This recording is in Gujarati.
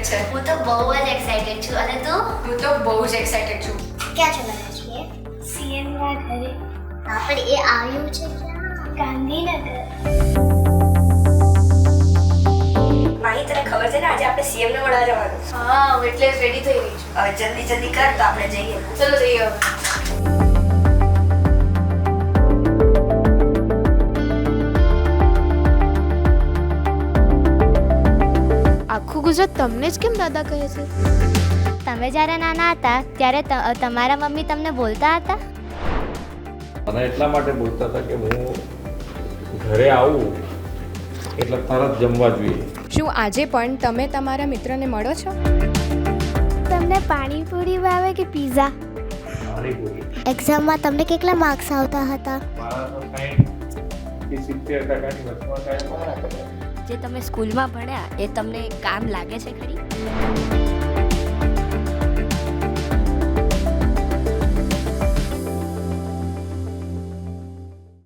એક્સાઇટેડ છે. હું તો બહુ જ એક્સાઇટેડ છું. અને તું? હું તો બહુ જ એક્સાઇટેડ છું. ક્યાં જવાના છીએ સીએમ ના ઘરે. હા પણ એ આવ્યું છે ક્યાં? ગાંધીનગર. માહી તને ખબર છે ને આજે આપણે સીએમ ને મળવા જવાનું હા એટલે રેડી થઈ રહી છું. જલ્દી જલ્દી કર તો આપણે જઈએ. ચલો જઈએ આખું ગુજરાત તમને જ કેમ દાદા કહે છે? તમે જ્યારે નાના હતા ત્યારે ત- તમારા મમ્મી તમને બોલતા હતા? અને એટલા માટે બોલતા હતા કે હું ઘરે આવું એટલે તરત જમવા જોઈએ. શું આજે પણ તમે તમારા મિત્રને મળો છો? તમને પાણીપુરી ભાવે કે પીઝા? એક્ઝામમાં તમને કેટલા માર્ક્સ આવતા હતા? જે તમે સ્કૂલમાં ભણ્યા એ તમને કામ લાગે છે ખરી?